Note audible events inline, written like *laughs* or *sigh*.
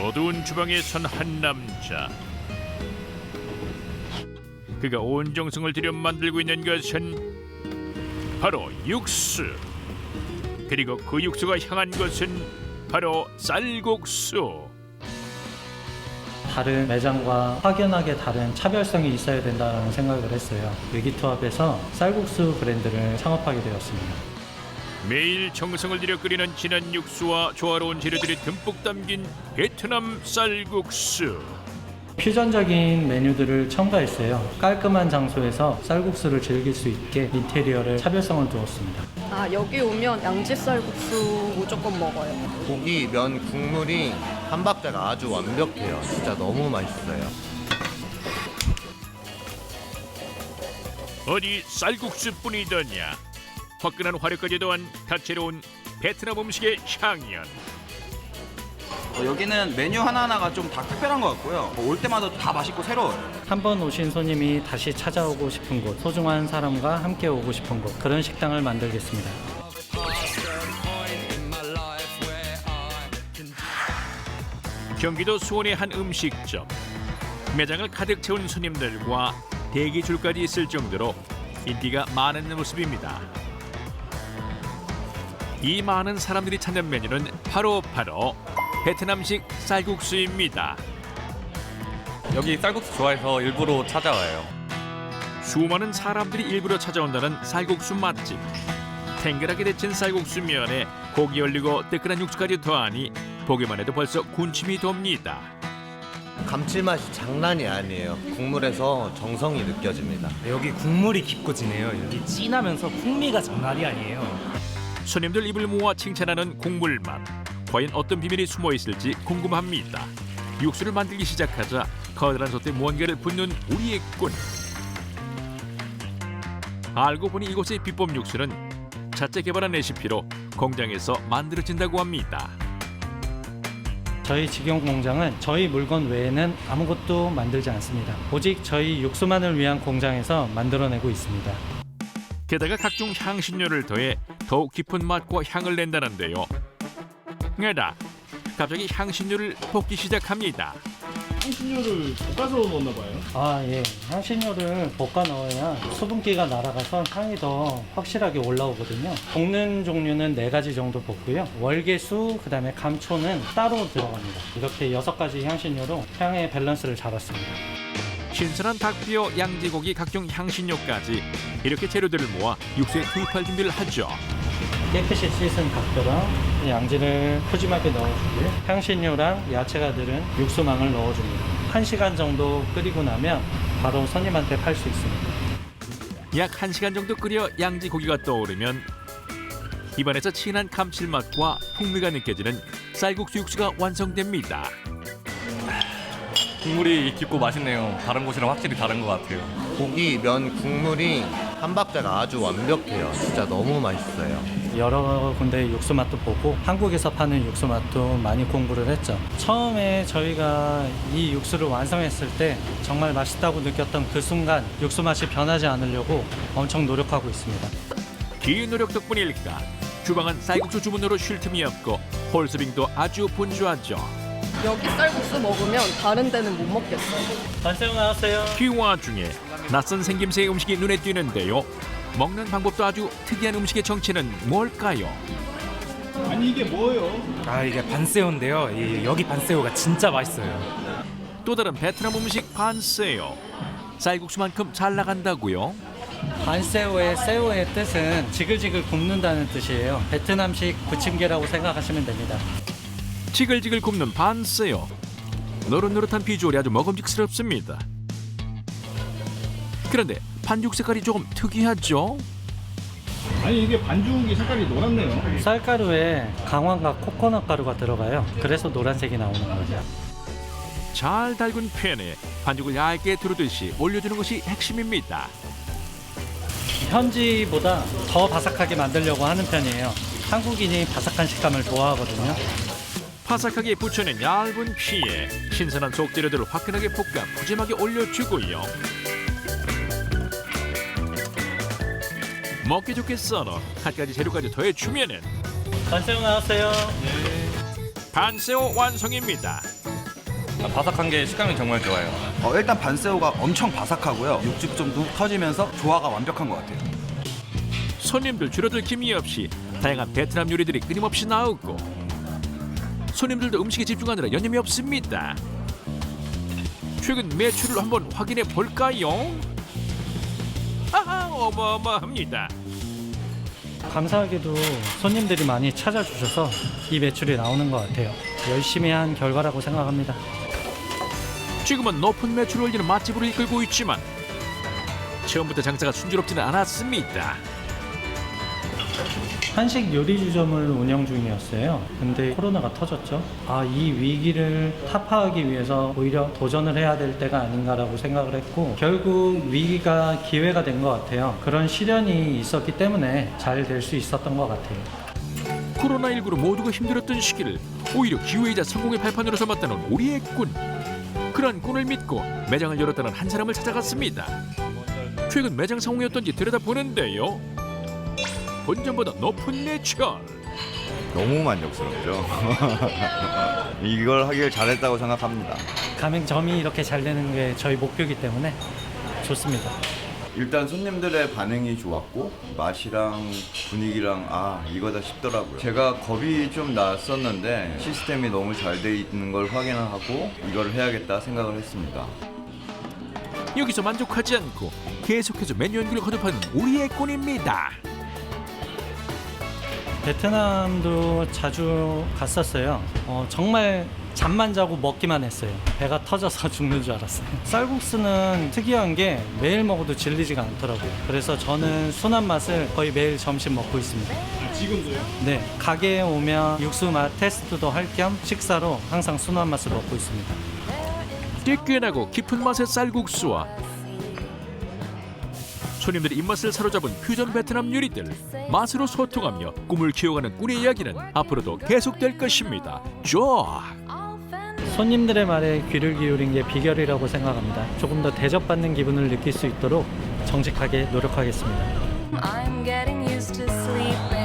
어두운 주방에 선 한 남자. 그가 온 정성을 들여 만들고 있는 것은 바로 육수. 그리고 그 육수가 향한 것은 바로 쌀국수. 다른 매장과 확연하게 다른 차별성이 있어야 된다는 생각을 했어요. 위기투합에서 쌀국수 브랜드를 창업하게 되었습니다. 매일 정성을 들여 끓이는 진한 육수와 조화로운 재료들이 듬뿍 담긴 베트남 쌀국수. 퓨전적인 메뉴들을 첨가했어요. 깔끔한 장소에서 쌀국수를 즐길 수 있게 인테리어를 차별성을 두었습니다. 아 여기 오면 양지 쌀국수 무조건 먹어요. 고기, 면, 국물이 한박자가 아주 완벽해요. 진짜 너무 맛있어요. 어디 쌀국수뿐이더냐 화끈한 화려까지 더한 다채로운 베트남 음식의 향연 어, 여기는 메뉴 하나하나가 좀 다 특별한 것 같고요. 뭐올 때마다 다 맛있고 새로워요. 한 번 오신 손님이 다시 찾아오고 싶은 곳, 소중한 사람과 함께 오고 싶은 곳, 그런 식당을 만들겠습니다. 경기도 수원의 한 음식점 매장을 가득 채운 손님들과 대기 줄까지 있을 정도로 인기가 많은 모습입니다 이 많은 사람들이 찾는 메뉴는 바로 바로 베트남식 쌀국수입니다 여기 쌀국수 좋아해서 일부러 찾아와요. 수많은 사람들이 일부러 찾아온다는 쌀국수 맛집. 탱글하게 데친 쌀국수 면에 고기 올리고 뜨끈한 육수까지 더하니 보기만 해도 벌써 군침이 돕니다. 감칠맛이 장난이 아니에요. 국물에서 정성이 느껴집니다. 여기 국물이 깊고 진해요. 여기 진하면서 풍미가 장난이 아니에요. 손님들 입을 모아 칭찬하는 국물 맛. 과연 어떤 비밀이 숨어 있을지 궁금합니다. 육수를 만들기 시작하자 커다란 솥에 무언가를 붓는 우리의 꾼. 알고 보니 이곳의 비법 육수는 자체 개발한 레시피로 공장에서 만들어진다고 합니다. 저희 직영 공장은 저희 물건 외에는 아무것도 만들지 않습니다. 오직 저희 육수만을 위한 공장에서 만들어내고 있습니다. 게다가 각종 향신료를 더해 더욱 깊은 맛과 향을 낸다는데요. 게다 갑자기 향신료를 볶기 시작합니다. 향신료를 볶아서 넣었나 봐요. 아, 예. 향신료를 볶아 넣어야 수분기가 날아가서 향이 더 확실하게 올라오거든요. 볶는 종류는 네 가지 정도 볶고요. 월계수, 그 다음에 감초는 따로 들어갑니다. 이렇게 여섯 가지 향신료로 향의 밸런스를 잡았습니다. 신선한 닭뼈, 양지고기, 각종 향신료까지 이렇게 재료들을 모아 육수에 투입할 준비를 하죠. 깨끗이 씻은 닭뼈랑 양지를 푸짐하게 넣어주고요. 향신료랑 야채가 들은 육수망을 넣어줍니다. 1시간 정도 끓이고 나면 바로 손님한테 팔 수 있습니다. 약 1시간 정도 끓여 양지 고기가 떠오르면 입안에서 진한 감칠맛과 풍미가 느껴지는 쌀국수 육수가 완성됩니다. 국물이 깊고 맛있네요. 다른 곳이랑 확실히 다른 것 같아요. 고기, 면, 국물이 한박자가 아주 완벽해요. 진짜 너무 맛있어요. 여러 군데 육수 맛도 보고 한국에서 파는 육수 맛도 많이 공부를 했죠. 처음에 저희가 이 육수를 완성했을 때 정말 맛있다고 느꼈던 그 순간 육수 맛이 변하지 않으려고 엄청 노력하고 있습니다. 긴 노력 덕분일까 주방은 쌀국수 주문으로 쉴 틈이 없고 홀서빙도 아주 분주하죠. 여기 쌀국수 먹으면 다른 데는 못 먹겠어요. 반세우 나왔어요. 그 와중에 낯선 생김새의 음식이 눈에 띄는데요. 먹는 방법도 아주 특이한 음식의 정체는 뭘까요? 아니 이게 뭐예요? 아 이게 반새우인데요. 이- 여기 반새우가 진짜 맛있어요. 또 다른 베트남 음식 반세요. 쌀국수만큼 잘 나간다고요? 반새우의 새우의 뜻은 지글지글 굽는다는 뜻이에요. 베트남식 부침개라고 생각하시면 됩니다. 지글지글 굽는 반세요. 노릇노릇한 비주얼이 아주 먹음직스럽습니다. 그런데 반죽 색깔이 조금 특이하죠? 아니 이게 반죽이 색깔이 노랗네요. 쌀가루에 강황과 코코넛 가루가 들어가요. 그래서 노란색이 나오는 거죠. 잘 달군 팬에 반죽을 얇게 두르듯이 올려주는 것이 핵심입니다. 현지보다 더 바삭하게 만들려고 하는 편이에요. 한국인이 바삭한 식감을 좋아하거든요. 바삭하게 부쳐낸 얇은 피에 신선한 속재료들을 화끈하게 볶아 푸짐하게 올려주고요. 먹기 좋게 썰어 한 가지 재료까지 더해 주면은 반새우 나왔어요. 반새우 완성입니다. 아, 바삭한 게 식감이 정말 좋아요. 어, 일단 반새우가 엄청 바삭하고요. 육즙 좀더 터지면서 조화가 완벽한 것 같아요. 손님들 줄어들 기미 없이 다양한 베트남 요리들이 끊임없이 나오고 손님들도 음식에 집중하느라 여념이 없습니다. 최근 매출을 한번 확인해 볼까요? 아하 어마어마합니다. 감사하게도 손님들이 많이 찾아주셔서 이 매출이 나오는 것 같아요. 열심히 한 결과라고 생각합니다. 지금은 높은 매출을 올리는 맛집으로 이끌고 있지만 처음부터 장사가 순조롭지는 않았습니다. 한식 요리 주점을 운영 중이었어요. 근데 코로나가 터졌죠. 아, 이 위기를 타파하기 위해서 오히려 도전을 해야 될 때가 아닌가라고 생각을 했고, 결국 위기가 기회가 된 것 같아요. 그런 시련이 있었기 때문에 잘 될 수 있었던 것 같아요. 코로나19로 모두가 힘들었던 시기를 오히려 기회이자 성공의 발판으로 삼았다는 우리의 꾼. 그런 꾼을 믿고 매장을 열었다는 한 사람을 찾아갔습니다. 최근 매장 상황이 어떤지 들여다보는데요. 본전보다 높은 매출. 너무 만족스럽죠. *laughs* 이걸 하길 잘했다고 생각합니다. 가맹점이 이렇게 잘 되는 게 저희 목표이기 때문에 좋습니다. 일단 손님들의 반응이 좋았고 맛이랑 분위기랑 아 이거다 싶더라고요. 제가 겁이 좀 났었는데 시스템이 너무 잘 돼 있는 걸 확인을 하고 이걸 해야겠다 생각을 했습니다. 여기서 만족하지 않고 계속해서 메뉴 연구를 거듭하는 우리의 꾼입니다. 베트남도 자주 갔었어요. 어, 정말 잠만 자고 먹기만 했어요. 배가 터져서 *laughs* 죽는 줄 알았어요. 쌀국수는 특이한 게 매일 먹어도 질리지가 않더라고요. 그래서 저는 순한 맛을 거의 매일 점심 먹고 있습니다. 지금도요? 네, 가게에 오면 육수 맛 테스트도 할 겸 식사로 항상 순한 맛을 먹고 있습니다. 뜨끈하고 깊은 맛의 쌀국수와 손님들의 입맛을 사로잡은 퓨전 베트남 요리들 맛으로 소통하며 꿈을 키워가는 꾼의 이야기는 앞으로도 계속될 것입니다. 쫙! 손님들의 말에 귀를 기울인 게 비결이라고 생각합니다. 조금 더 대접받는 기분을 느낄 수 있도록 정직하게 노력하겠습니다. I'm getting used to sleeping